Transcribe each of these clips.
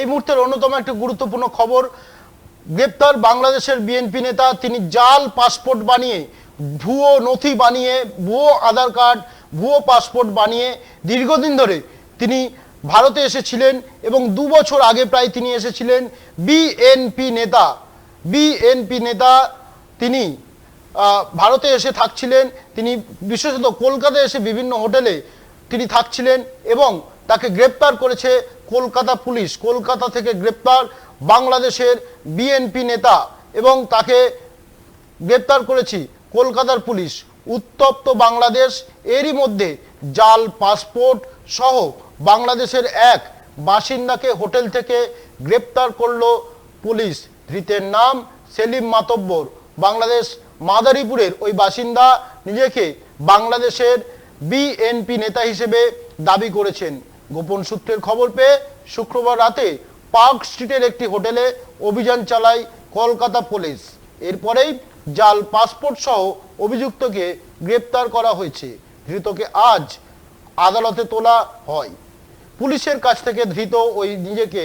এই মুহূর্তের অন্যতম একটি গুরুত্বপূর্ণ খবর, গ্রেপ্তার বাংলাদেশের বিএনপি নেতা, তিনি জাল পাসপোর্ট বানিয়ে, ভুয়ো নথি বানিয়ে, ভুয়ো আধার কার্ড, ভুয়ো পাসপোর্ট বানিয়ে দীর্ঘদিন ধরে তিনি ভারতে এসেছিলেন এবং দু বছর আগে প্রায় তিনি এসেছিলেন বিএনপি নেতা। বিএনপি নেতা তিনি ভারতে এসে থাকছিলেন, তিনি বিশেষত কলকাতায় এসে বিভিন্ন হোটেলে তিনি থাকছিলেন এবং তাকে গ্রেপ্তার করেছে কলকাতা পুলিশ, কলকাতা থেকে গ্রেপ্তার বাংলাদেশের বিএনপি নেতা এবং তাকে গ্রেপ্তার করেছি কলকাতার পুলিশ। উত্তপ্ত বাংলাদেশ, এরই মধ্যে জাল, পাসপোর্ট সহ বাংলাদেশের এক বাসিন্দাকে হোটেল থেকে গ্রেপ্তার করল পুলিশ। ধৃতের নাম সেলিম মাতব্বর। বাংলাদেশ মাদারীপুরের ওই বাসিন্দা নিজেকে বাংলাদেশের বিএনপি নেতা হিসেবে দাবি করেছেন। গোপন সূত্রের খবর পেয়ে শুক্রবার রাতে পার্ক স্ট্রিটের একটি হোটেলে অভিযান চালায় কলকাতা পুলিশ। এরপরেই জাল, পাসপোর্ট সহ অভিযুক্তকে গ্রেপ্তার করা হয়েছে। ধৃতকে আজ আদালতে তোলা হয়। পুলিশের কাছ থেকে ধৃত ওই নিজেকে,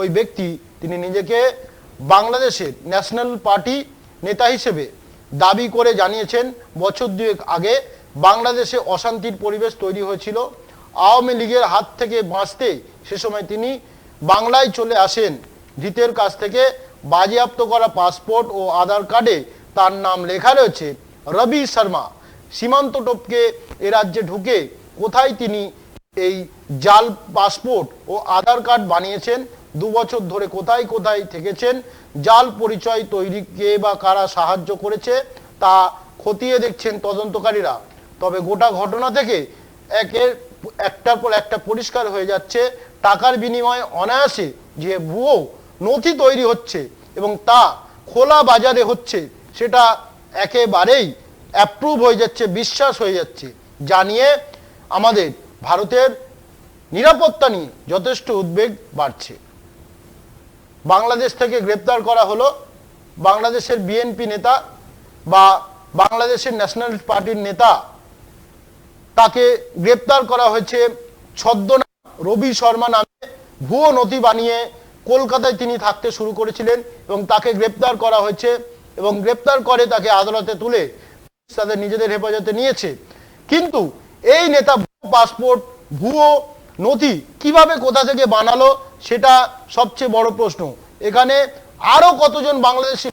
ওই ব্যক্তি, তিনি নিজেকে বাংলাদেশের ন্যাশনাল পার্টি নেতা হিসেবে দাবি করে জানিয়েছেন। বছর দুয়েক আগে বাংলাদেশে অশান্তির পরিবেশ তৈরি হয়েছিল। আওয়ামী লীগের হাত থেকে বাঁচতে সে সময় তিনি বাংলায় চলে আসেন। ধৃতের কাছ থেকে বাজেয়াপ্ত করা পাসপোর্ট ও আধার কার্ডে তার নাম লেখা রয়েছে রবি শর্মা। সীমান্ত টপকে এ রাজ্যে ঢুকে কোথায় তিনি এই জাল পাসপোর্ট ও আধার কার্ড বানিয়েছেন? দু বছর ধরে কোথায় কোথায় থেকেছেন? জাল পরিচয় তৈরি কে বা কারা সাহায্য করেছে তা খতিয়ে দেখছেন তদন্তকারীরা। তবে গোটা ঘটনা থেকে একের একটার পর একটা পরিষ্কার হয়ে যাচ্ছে, টাকার বিনিময়ে অনায়াসে যে ভুয়ো নথি তৈরি হচ্ছে এবং তা খোলা বাজারে হচ্ছে, সেটা একেবারেই অ্যাপ্রুভ হয়ে যাচ্ছে, বিশ্বাস হয়ে যাচ্ছে জানিয়ে আমাদের ভারতের নিরাপত্তা নিয়ে যথেষ্ট উদ্বেগ বাড়ছে। বাংলাদেশ থেকে গ্রেপ্তার করা হলো বাংলাদেশের বিএনপি নেতা বা বাংলাদেশের ন্যাশনাল পার্টির নেতা তাকে গ্রেপ্তার করা হয়েছে ছদ্মনাম রবি শর্মা নামে ভুয়ো নথি বানিয়ে কলকাতায় তিনি থাকতে শুরু করেছিলেন এবং তাকে গ্রেপ্তার করা হয়েছে এবং গ্রেপ্তার করে তাকে আদালতে তুলে তাদের নিজেদের হেফাজতে নিয়েছে। কিন্তু এই নেতা পাসপোর্ট, ভুয়ো নথি কীভাবে কোথা থেকে বানালো সেটা সবচেয়ে বড় প্রশ্ন। এখানে আরও কতজন বাংলাদেশি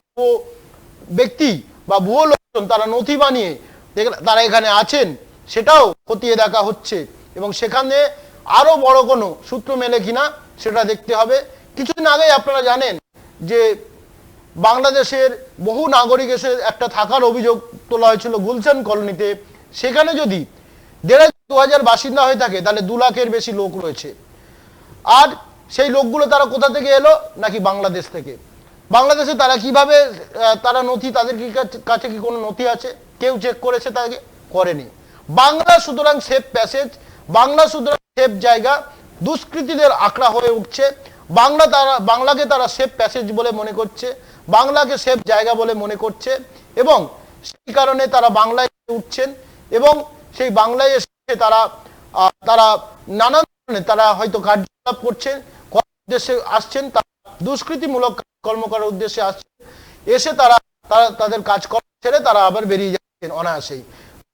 ব্যক্তি বা ভুয়ো লোকজন তারা নথি বানিয়ে তারা এখানে আছেন সেটাও খতিয়ে দেখা হচ্ছে। এবং সেখানে আরও বড় কোনো সূত্র মেলে কিনা সেটা দেখতে হবে। কিছুদিন আগেই আপনারা জানেন যে বাংলাদেশের বহু নাগরিক এসে একটা থাকার অভিযোগ তোলা হয়েছিল গুলশান কলোনিতে। সেখানে যদি দেড় দু হাজার বাসিন্দা হয়ে থাকে, তাহলে দু লাখের বেশি লোক রয়েছে। আর সেই লোকগুলো তারা কোথা থেকে এলো? নাকি বাংলাদেশ থেকে? বাংলাদেশে তারা কীভাবে তারা নথি, তাদের কি কাছে কি কোনো নথি আছে? কেউ চেক করেছে তাকে? করেনি। বাংলা সুতরাং সেফ প্যাসেজ, বাংলা সুতরাং সেফ জায়গা, দুষ্কৃতীদের আঁকড়া হয়ে উঠছে। বাংলা তারা, বাংলাকে তারা সেফ প্যাসেজ বলে মনে করছে, বাংলাকে সেফ জায়গা বলে মনে করছে এবং সেই কারণে তারা বাংলায় উঠছেন এবং সেই বাংলায় এসে তারা তারা নানান ধরনের তারা হয়তো কার্যকলাপ করছেন উদ্দেশ্যে আসছেন, তারা দুষ্কৃতিমূলক কর্ম করার উদ্দেশ্যে আসছেন। এসে তারা তারা তাদের কাজকর্ম ছেড়ে তারা আবার বেরিয়ে যাচ্ছেন অনায়াসেই।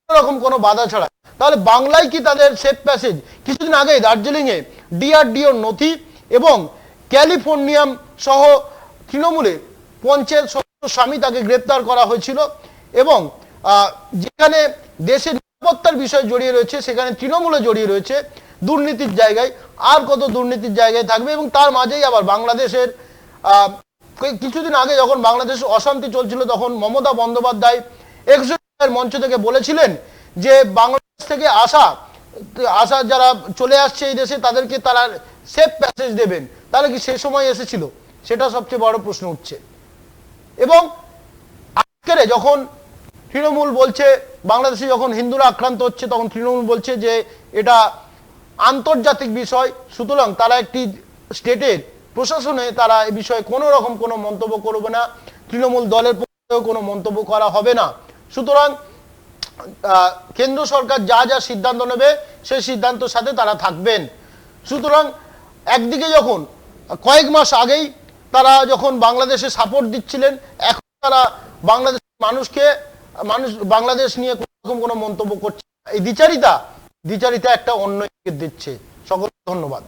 রকম কোনো বাধা ছাড়া। তাহলে বাংলায় কি তাদের সেফ প্যাসেজ কিছুদিন আগে দার্জিলিং এ ডিআরডিও নথি এবং ক্যালিফোর্নিয়াম সহ তৃণমূলের পঞ্চায়েত স্বামী তাকে গ্রেপ্তার করা হয়েছিল এবং যেখানে দেশের নিরাপত্তার বিষয় জড়িয়ে রয়েছে, সেখানে তৃণমূলে জড়িয়ে রয়েছে দুর্নীতির জায়গায়। আর কত দুর্নীতির জায়গায় থাকবে এবং তার মাঝেই আবার বাংলাদেশের কিছুদিন আগে যখন বাংলাদেশে অশান্তি চলছিল তখন মমতা বন্দ্যোপাধ্যায় এক্সের মঞ্চ থেকে বলেছিলেন যে বাংলাদেশ থেকে আসা আসা যারা চলে আসছে এই দেশে, তাদেরকে তারা সেফ প্যাসেজ দেবেন। তাহলে কি সে সময় এসেছিল? সেটা সবচেয়ে বড় প্রশ্ন উঠছে। এবং আজকের যখন তৃণমূল বলছে, বাংলাদেশে যখন হিন্দুরা আক্রান্ত হচ্ছে, তখন তৃণমূল বলছে যে এটা আন্তর্জাতিক বিষয়, সুতরাং তারা একটি স্টেটের প্রশাসনে তারা এ বিষয়ে কোনো রকম কোনো মন্তব্য করবে না। তৃণমূল দলের কোনো মন্তব্য করা হবে না। সুতরাং কেন্দ্র সরকার যা যা সিদ্ধান্ত নেবে, সেই সিদ্ধান্তের সাথে তারা থাকবেন। সুতরাং, একদিকে যখন, কয়েক মাস আগেই তারা যখন বাংলাদেশে সাপোর্ট দিচ্ছিলেন, এখন তারা বাংলাদেশের মানুষকে, মানুষ, বাংলাদেশ নিয়ে কোনো রকম কোনো মন্তব্য করছে। এই দ্বিচারিতা দ্বিচারিতা একটা অন্য দিচ্ছে। সকল ধন্যবাদ।